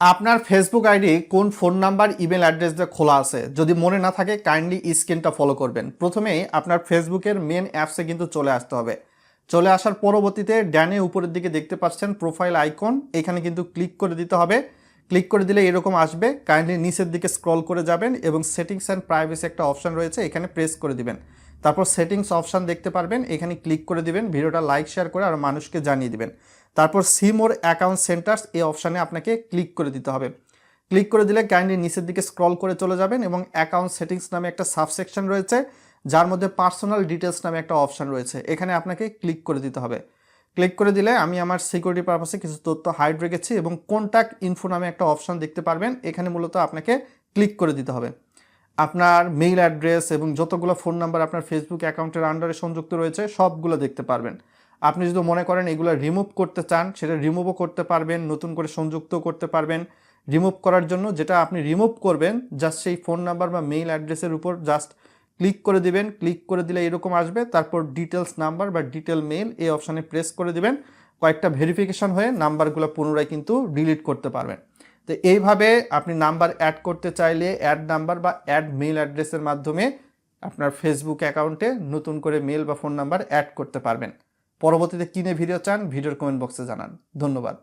আপনার Facebook ID কোন phone number, email address দিয়ে খোলা আছে? যদি মনে না থাকে কাইন্ডলি স্ক্রিনটা ফলো করবেন। প্রথমেই আপনার ফেসবুকের মেন অ্যাপসে কিন্তু চলে আসতে হবে। চলে আসার পরবর্তীতে ড্যানে উপরের দিকে দেখতে পাচ্ছেন প্রোফাইল আইকন এখানে কিন্তু ক্লিক করে দিতে হবে। ক্লিক করে দিলে এরকম আসবে। কাইন্ডলি নিচের দিকে স্ক্রল করে যাবেন এবং সেটিংস অ্যান্ড প্রাইভেসি একটা অপশন রয়েছে, এখানে প্রেস করে দিবেন। তারপর সেটিংস অপশন দেখতে পারবেন। এখানে ক্লিক করে দিবেন। ভিডিওটা লাইক শেয়ার করে আর মানুষকে জানিয়ে দিবেন। তারপর সিম ওর অ্যাকাউন্ট সেন্টার্স এই অপশানে আপনাকে ক্লিক করে দিতে হবে। ক্লিক করে দিলে কাইন্ডলি নিচের দিকে স্ক্রল করে চলে যাবেন এবং অ্যাকাউন্ট সেটিংস নামে একটা সাবসেকশন রয়েছে, যার মধ্যে পার্সোনাল ডিটেলস নামে একটা অপশান রয়েছে। এখানে আপনাকে ক্লিক করে দিতে হবে। ক্লিক করে দিলে আমি আমার সিকিউরিটি পারপাসে কিছু তথ্য হাইড রেখেছি এবং কন্ট্যাক্ট ইনফো নামে একটা অপশান দেখতে পারবেন। এখানে মূলত আপনাকে ক্লিক করে দিতে হবে। আপনার মেইল অ্যাড্রেস এবং যতগুলো ফোন নাম্বার আপনার ফেসবুক অ্যাকাউন্টের আন্ডারে সংযুক্ত রয়েছে, সবগুলো দেখতে পারবেন। আপনি যদি মনে করেন এগুলো রিমুভ করতে চান, সেটা রিমুভও করতে পারবেন, নতুন করে সংযুক্ত করতে পারবেন। রিমুভ করার জন্য যেটা আপনি রিমুভ করবেন জাস্ট সেই ফোন নাম্বার বা মেইল অ্যাড্রেসের উপর জাস্ট ক্লিক করে দিবেন। ক্লিক করে দিলে এরকম আসবে, তারপর ডিটেলস নাম্বার বা ডিটেল মেইল এই অপশানে প্রেস করে দিবেন। কয়েকটা ভেরিফিকেশন হয়ে নাম্বারগুলো পুনরায় কিন্তু ডিলিট করতে পারবেন। তো এইভাবে আপনি নাম্বার অ্যাড করতে চাইলে অ্যাড নাম্বার বা অ্যাড মেইল অ্যাড্রেসের মাধ্যমে আপনার ফেসবুক অ্যাকাউন্টে নতুন করে মেল বা ফোন নাম্বার অ্যাড করতে পারবেন। পরবর্তীতে কিনে ভিডিও চান ভিডিওর কমেন্ট বক্সে জানান। ধন্যবাদ।